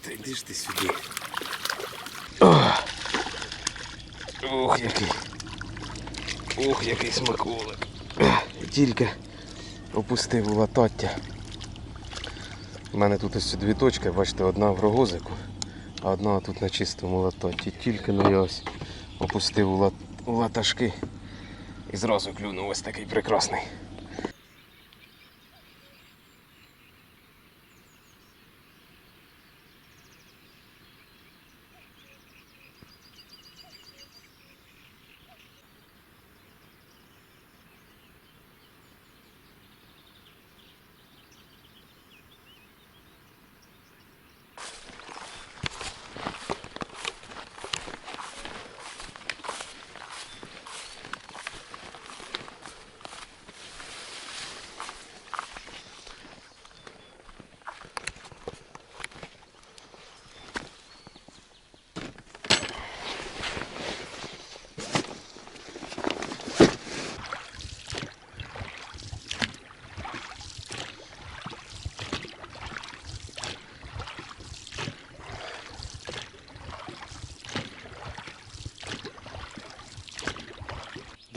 Та йди ж ти сюди. Ох, який. Ох, який смаколик. Тільки опустив латаття. У мене тут ось дві точки, бачите, одна в рогозику, а одна тут на чистому лататі. Тільки ну ось опустив у латашки і зразу клюнув ось такий прекрасний.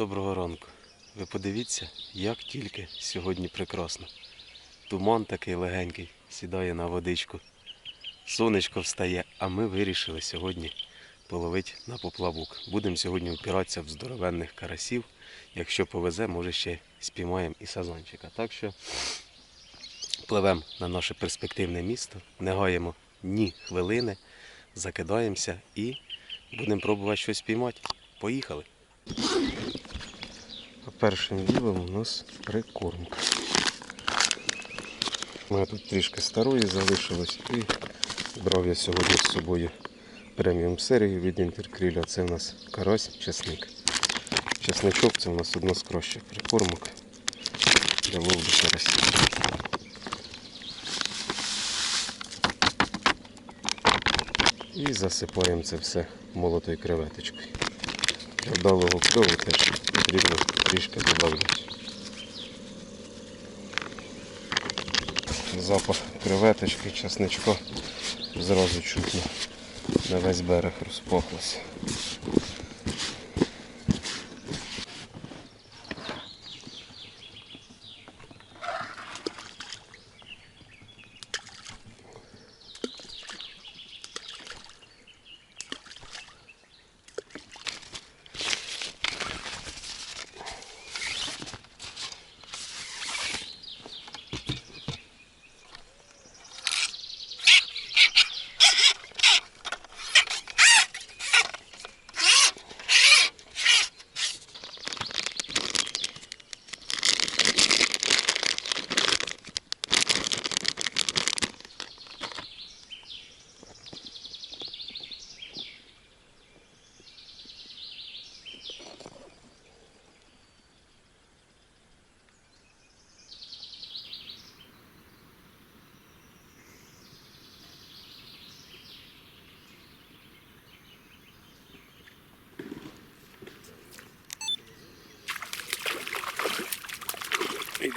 Доброго ранку. Ви подивіться, як тільки сьогодні прекрасно. Туман такий легенький сідає на водичку. Сонечко встає, а ми вирішили сьогодні половити на поплавок. Будемо сьогодні впиратися в здоровенних карасів. Якщо повезе, може ще спіймаємо і сазанчика. Так що пливемо на наше перспективне місто, не гаємо ні хвилини, закидаємося і будемо пробувати щось спіймати. Поїхали! Першим ділом у нас прикормка. У мене тут трішки старої залишилось і брав я сьогодні з собою преміум серію від інтеркріля. Це у нас карась, чесник. Чесничок це у нас одна з кращих прикормок для ловлі карасів. І засипаємо це все молотою креветочкою. Вдалого кльову теж потрібно трішки додати. Запах креветочки, часничка зразу чутно на весь берег розпахлося.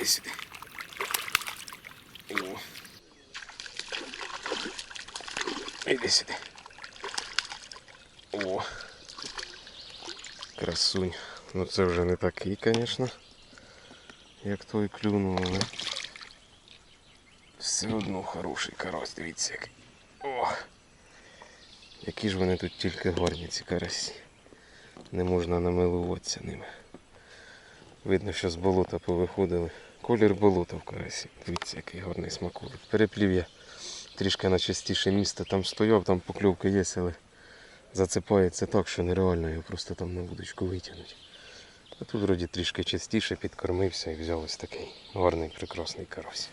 Іди сюди. О. Іди сюди. О. Красунь. Ну це вже не такий, звісно, як той клюнув, але все одно хороший карась, дивіться який. О! Які ж вони тут тільки гарні, ці карасі. Не можна намилуватися ними. Видно, що з болота повиходили. Колір болота в карасі. Дивіться, який гарний смаколик. Переплів я трішки на частіше місце. Там стояв, там покльовки є, але зацепається так, що нереально його просто там на вудочку витягнути. А тут вроді трішки частіше підкормився і взяв ось такий гарний прекрасний карась.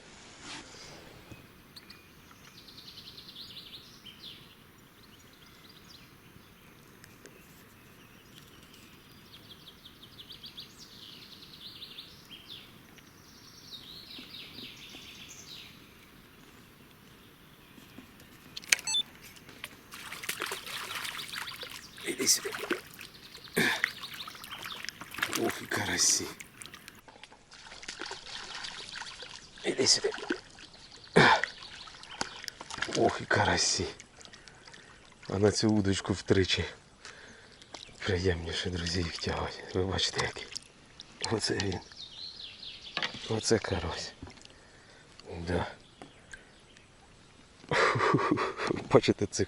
Іди сюди. Ох, і карасі. Іди сюди. Ох, і карасі. А на цю удочку втричі. Приємніше, друзі, їх тягати. Ви бачите який. Оце він. Оце карась. Да. Бачите цих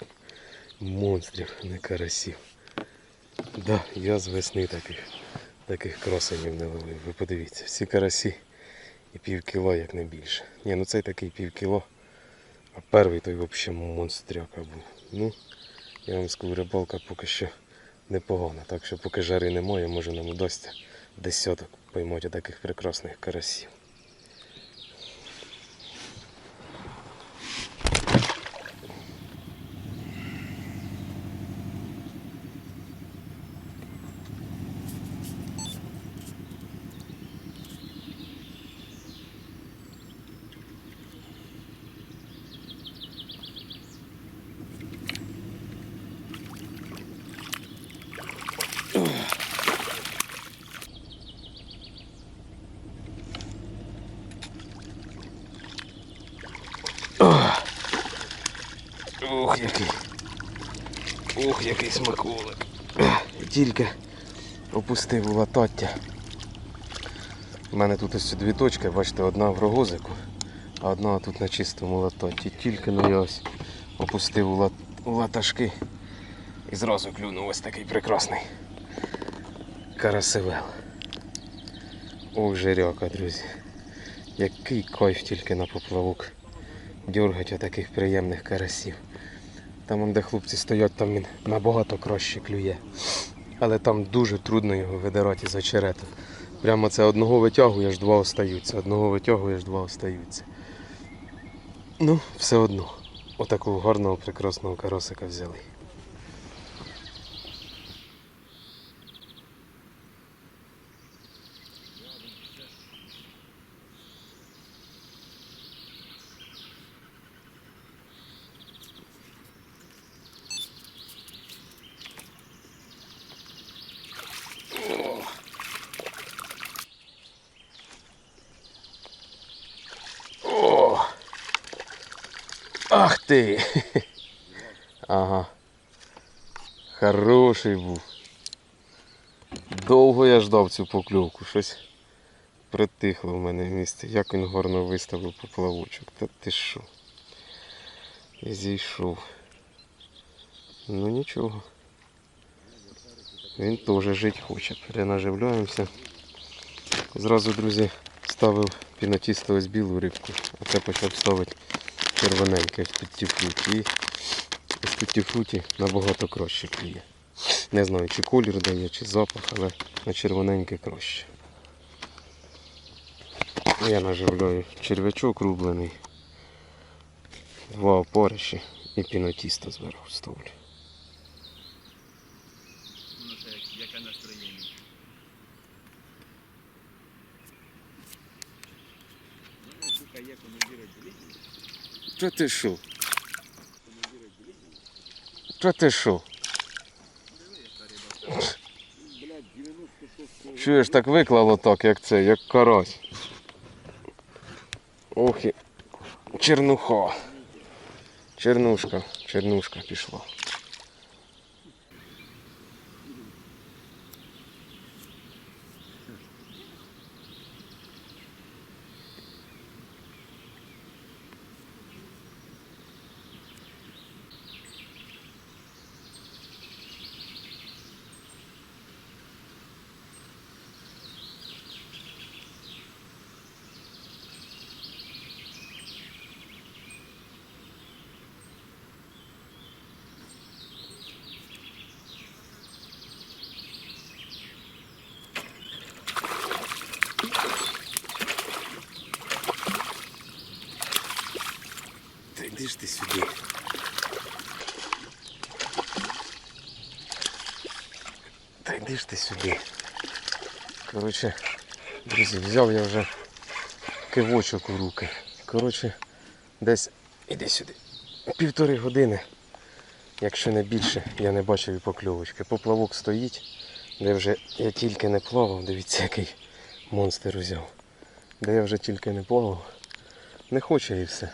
монстрів, не карасів. Да, я з весни таких, таких красенів не ловив. Ви подивіться, всі карасі і пів кіло, як не більше. Ні, ну цей такий пів кіло, а перший той взагалі монстряка був. Ну, я вам скажу, рибалка поки що непогана. Так що поки жари немає, може нам удасться десяток поймати таких прекрасних карасів. Ох, який. Ох, який смаколик. Тільки опустив у латаття. У мене тут ось дві точки, бачите, одна в рогозику, а одна тут на чистому лататті. Тільки ну ось опустив у, лат... латашки і зразу клюнув ось такий прекрасний карасевел. Ох, жиряка, друзі. Який кайф тільки на поплавок дергать таких приємних карасів. Там, де хлопці стоять, там він набагато краще клює. Але там дуже трудно його видирати з очерету. Прямо це одного витягуєш, два остаються. Одного витягуєш, два остаються. Ну, все одно. Отакого гарного, прекрасного карасика взяли. Ах ти! Ага. Хороший був. Довго я ждав цю покльовку. Щось притихло в мене в місці. Як він гарно виставив поплавочок. Та ти що? Я зійшов. Ну нічого. Він теж жити хоче. Перенаживляємося. Зразу, друзі, ставив пінотісто ось білу рибку, а це почав ставити червоненьке ось тут ті фруті. І ось тут набагато краще клює. Не знаю, чи колір дає, чи запах, але на червоненьке краще. Я наживляю черв'ячок рублений, два опориші і пінотісто зверху ставлю. Ну яке настроєння. Що ти що? Що ти що? Блядь, 96 Чуєш, так виклало так, як це, як карась. Ох чернуха. Чернушка, чернушка пішла. Та йди ж ти сюди. Та ж ти сюди. Коротше, друзі, взяв я вже кивочок у руки. Коротше, десь іди сюди. Півтори години, якщо не більше, я не бачив і покльовочки. Поплавок стоїть, де вже я тільки не плавав. Дивіться, який монстр взяв. Де я вже тільки не плавав. не хоче і все.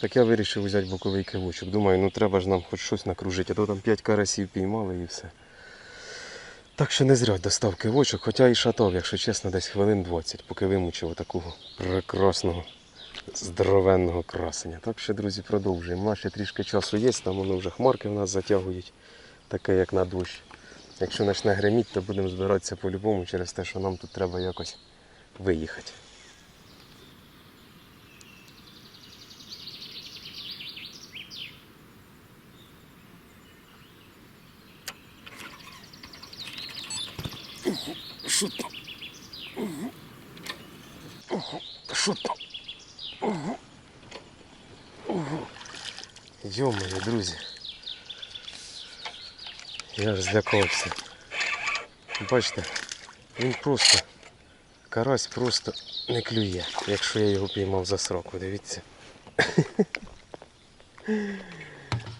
Так я вирішив взяти боковий кивочок. Думаю, ну треба ж нам хоч щось накружити, а то там 5 карасів піймали і все. Так що не зря достав кивочок, хоча і шатов, якщо чесно, десь хвилин 20, поки вимучив такого прекрасного, здоровенного красення. Так що, друзі, продовжуємо. Ще трішки часу є, там воно вже хмарки в нас затягують, таке як на дощ. Якщо почне гриміти, то будемо збиратися по-любому через те, що нам тут треба якось виїхати. Що там? Що там? Друзі. Я ж злякався. Бачите, він просто, карась просто не клює, якщо я його піймав за сроку, дивіться.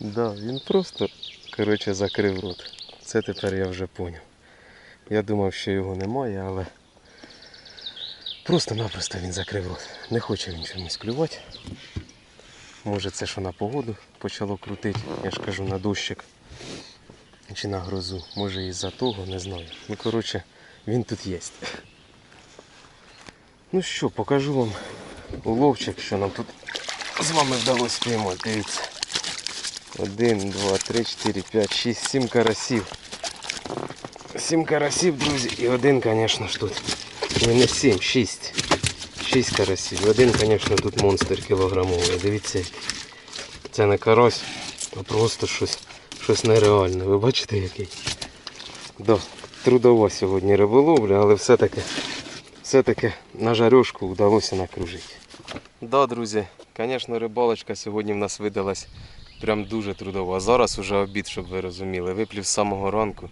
да, він просто, коротше, закрив рот. Це тепер я вже поняв. Я думав, що його немає, але просто-напросто він закрив рот. Не хоче він чомусь клювати. Може це що на погоду почало крутити, я ж кажу, на дощик чи на грозу. Може із-за того, не знаю. Ну коротше, він тут є. Ну що, покажу вам уловчик, що нам тут з вами вдалося спіймати. Дивіться. Один, два, три, чотири, п'ять, шість, сім карасів. Сім карасів, друзі, і один, звісно ж тут. Ні, не сім, шість. Шість карасів. Один, звісно, тут монстр кілограмовий. Дивіться, це не карась, а просто щось, щось нереальне. Ви бачите який? Да, трудова сьогодні риболовля, але все-таки все-таки на жарюшку вдалося накружити. Да, друзі, звісно, рибалочка сьогодні в нас видалась прям дуже трудова. Зараз уже обід, щоб ви розуміли. Виплів з самого ранку.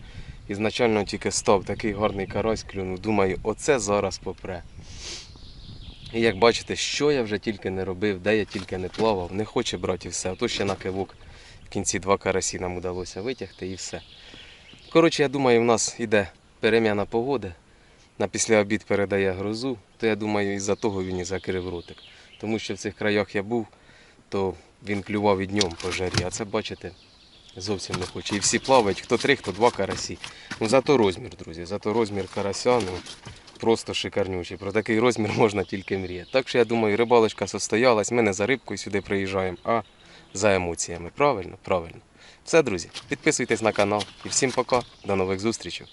Ізначально тільки став, такий гарний карась клюнув. Думаю, оце зараз попре. І як бачите, що я вже тільки не робив, де я тільки не плавав, не хоче брати все. А то ще на кивок в кінці два карасі нам вдалося витягти і все. Коротше, я думаю, в нас іде переміна погоди. На після обід передає грозу, то я думаю, із-за того він і закрив ротик. Тому що в цих краях я був, то він клював і днем по жарі. А це, бачите, зовсім не хоче. І всі плавають, хто три, хто два карасі. Ну зато розмір, друзі, зато розмір карася, ну просто шикарнючий. Про такий розмір можна тільки мріяти. Так що я думаю, рибалочка состоялась. Ми не за рибкою сюди приїжджаємо, а за емоціями. Правильно? Правильно. Все, друзі, підписуйтесь на канал. І всім пока. До нових зустрічей.